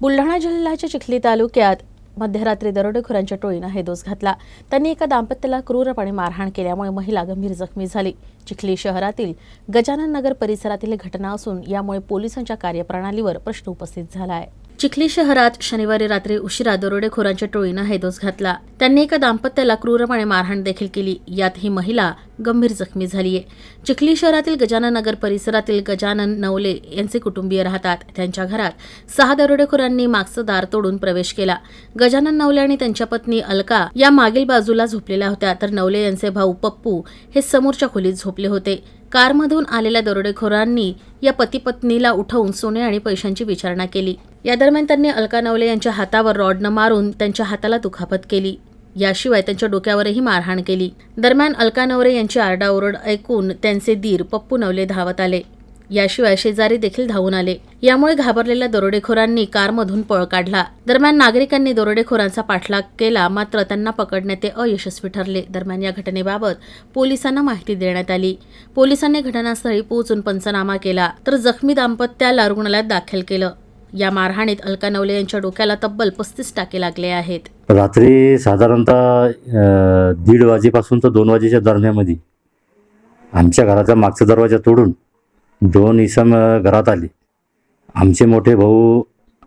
बुलढाणा जिल्ह्याच्या चिखली तालुक्यात मध्यरात्री दरोडेखोरांच्या टोळीनं हे दोष घातला. त्यांनी एका दाम्पत्याला क्रूरपणे मारहाण केल्यामुळे महिला गंभीर जखमी झाली. चिखली शहरातील गजानन नगर परिसरातील घटना असून यामुळे पोलिसांच्या कार्यप्रणालीवर प्रश्न उपस्थित झाला आहे. चिखली शहरात शनिवारी रात्री उशिरा दरोडेखोरांच्या टोळीनं हैदोस घातला. त्यांनी एका दाम्पत्याला क्रूरपणे मारहाण देखील केली. यात ही महिला गंभीर जखमी झालीय. चिखली शहरातील गजानन नगर परिसरातील गजानन नवले यांचे कुटुंबीय राहतात. त्यांच्या घरात सहा दरोडेखोरांनी मागचं दार तोडून प्रवेश केला. गजानन नवले आणि त्यांच्या पत्नी अलका या मागील बाजूला झोपलेल्या होत्या. तर नवले यांचे भाऊ पप्पू हे समोरच्या खोलीत झोपले होते. कारमधून आलेल्या दरोडेखोरांनी या पती पत्नीला उठवून सोने आणि पैशांची विचारणा केली. या दरम्यान त्यांनी अलका नवले यांच्या हातावर रॉडनं मारून त्यांच्या हाताला दुखापत केली. याशिवाय त्यांच्या डोक्यावरही मारहाण केली. दरम्यान अलका नवरे यांची आरडाओरड ऐकून त्यांचे दीर पप्पू नवले धावत आले. याशिवाय शेजारी देखील धावून आले. यामुळे घाबरलेल्या दरोडेखोरांनी कारमधून पळ काढला. दरम्यान नागरिकांनी दरोडेखोरांचा पाठलाग केला मात्र त्यांना पकडण्यात ते अयशस्वी ठरले. दरम्यान या घटनेबाबत पोलिसांना माहिती देण्यात आली. पोलिसांनी घटनास्थळी पोहोचून पंचनामा केला तर जखमी दाम्पत्याला रुग्णालयात दाखल केलं. या मारहाणीत अलका नवले यांच्या डोक्याला तब्बल पस्तीस टाके लागले आहेत. रात्री साधारणतः दीड वाजेपासून तर दोन वाजेच्या दरम्यामध्ये आमच्या घराचा मागचा दरवाजा तोडून दोन इसम घरात आले. आमचे मोठे भाऊ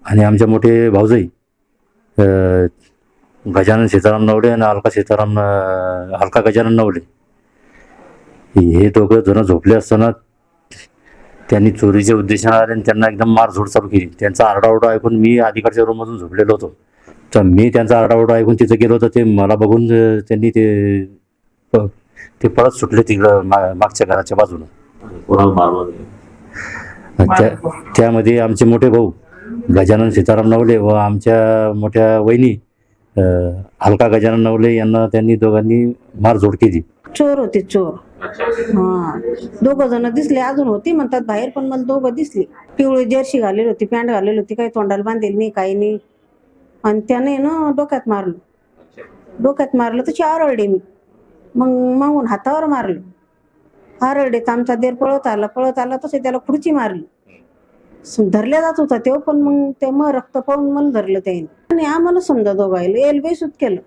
आणि आमचे मोठे भाऊजाई गजानन सीताराम नवले आणि अलका सीताराम अलका गजानन नवले. हे दोघं जण झोपले असताना त्यांनी चोरीच्या उद्देशाने आले आणि त्यांना एकदम मारझोड चालू केली. त्यांचा आरडाओरडा ऐकून मी अलीकडच्या रूममधून झोपलेलो होतो. तर मी त्यांचा आरडाओरडा ऐकून तिथं गेलो तर ते मला बघून त्यांनी ते प- ते पळत सुटले तिकडं मा- मागच्या घराच्या त्या त्यामध्ये आमचे मोठे भाऊ गजानन सीताराम नवले व आमच्या मोठ्या वहिनी हलका गजानन नवले यांना त्यांनी दोघांनी मारझोड केली. चोर होते चोर. हा. दोघ जण दिसले अजून होती म्हणतात बाहेर पण मला दोघं दिसली. पिवळी जर्सी घालेली होती पॅन्ट घालेली होती काही तोंडाला बांधेल नाही काही नाही. आणि त्याने ना डोक्यात मारलं. डोक्यात मारलं तशी आरळडे मी. मग मागून हातावर मारलं. आरळले तर आमचा देर पळत आला पळत आला तसे त्याला खुर्ची मारली. धरल्या जात होता तेव्हा पण मग ते मग रक्त पाहून मला धरलं त्याने. आणि आम्हाला समजा दोघायला एल बेसूत केलं.